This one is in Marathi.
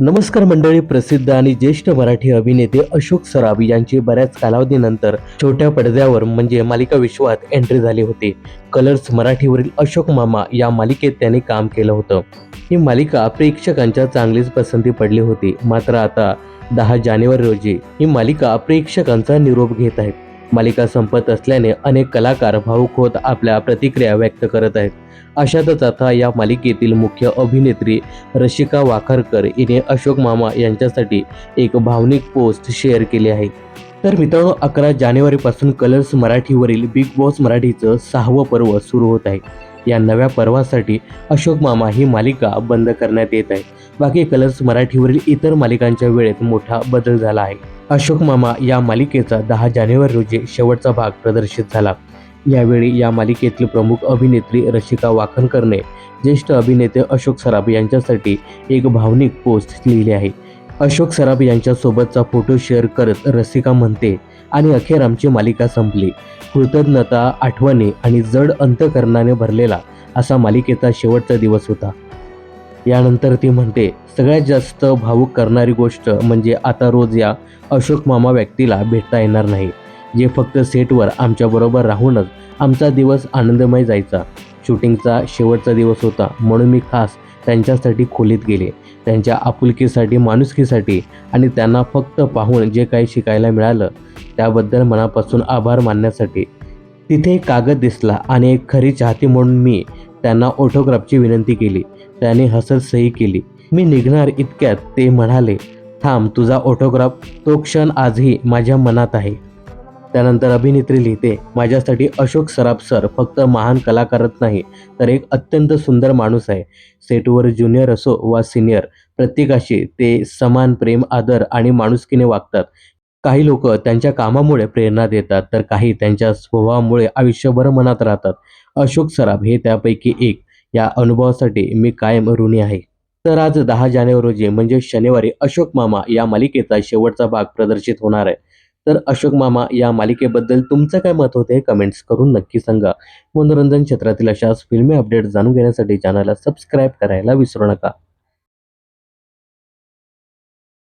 नमस्कार मंडळी प्रसिद्ध आणि ज्येष्ठ मराठी अभिनेते अशोक सराफ यांची बऱ्याच कालावधीनंतर छोट्या पडद्यावर म्हणजे मालिका विश्वात एंट्री झाली होती. कलर्स मराठीवरील अशोक मामा या मालिकेत त्यांनी काम केलं होतं. ही मालिका प्रेक्षकांच्या चांगलीच पसंती पडली होती. मात्र आता दहा जानेवारी रोजी ही मालिका प्रेक्षकांचा निरोप घेत आहेत. मालिका संपत असल्याने अनेक कलाकार भाऊक होत आपल्या प्रतिक्रिया व्यक्त करत आहेत. अशातच आता या मालिकेतील मुख्य अभिनेत्री रशिका वाखरकर हिने अशोक मामा यांच्यासाठी एक भावनिक पोस्ट शेअर केली आहे. तर मित्रांनो अकरा जानेवारीपासून कलर्स मराठीवरील बिग बॉस मराठीचं सहावं पर्व सुरू होत आहे. या नव्या पर्वासाठी अशोक मामा ही मालिका बंद करण्यात येत आहे. बाकी कलर्स मराठीवरील इतर मालिकांच्या वेळेत मोठा बदल झाला आहे. अशोक मामा या मालिकेचा दहा जानेवारी रोजी शेवटचा भाग प्रदर्शित झाला. यावेळी या मालिकेतील प्रमुख अभिनेत्री रशिका वाखनकरने ज्येष्ठ अभिनेते अशोक सराफ यांच्यासाठी एक भावनिक पोस्ट लिहिली आहे. अशोक सराफ यांच्यासोबतचा फोटो शेअर करत रसिका म्हणते आणि अखेर आमची मालिका संपली. कृतज्ञता आठवणी आणि जड अंतकरणाने भरलेला असा मालिकेचा शेवटचा दिवस होता. यानंतर ती म्हणते सगळ्यात जास्त भावूक करणारी गोष्ट म्हणजे आता रोज या अशोक मामा व्यक्तीला भेटता येणार नाही. जे फक्त सेटवर आमच्याबरोबर राहूनच आमचा दिवस आनंदमय जायचा. शूटिंगचा शेवटचा दिवस होता म्हणून मी खास त्यांच्यासाठी खोलीत गेले. त्यांच्या आपुलकीसाठी माणुसकीसाठी आणि त्यांना फक्त पाहून जे काही शिकायला मिळालं त्याबद्दल मनापासून आभार मानण्यासाठी. तिथे एक कागद दिसला आणि एक खरी चाहती म्हणून मी त्यांना ऑटोग्राफची विनंती केली. त्याने हसत सही केली. मी निघणार इतक्यात ते म्हणाले थांब तुझा ऑटोग्राफ तो क्षण आजही माझ्या मनात आहे. त्यानंतर अभिनेत्री लिहिते माझ्यासाठी अशोक सराफ सर फक्त महान कलाकारच नाही तर एक अत्यंत सुंदर माणूस आहे. सेटवर ज्युनियर असो वा सिनियर प्रत्येकाशी ते समान प्रेम आदर आणि माणुसकीने वागतात. काही लोक त्यांच्या कामामुळे प्रेरणा देतात तर काही त्यांच्या स्वभावामुळे आयुष्यभर मनात राहतात. अशोक सराफ हे त्यापैकी एक. या अनुभवासाठी मी कायम ऋणी आहे. तर आज दहा जानेवारी रोजी म्हणजे शनिवारी अशोक मामा या मालिकेचा शेवटचा भाग प्रदर्शित होणार आहे. तर अशोक मामा या मालिकेबद्दल तुमचं काय मत होते कमेंट्स करून नक्की सांगा. मनोरंजन क्षेत्रातील अशाच फिल्मी अपडेट जाणून घेण्यासाठी चॅनलला सबस्क्राईब करायला विसरू नका.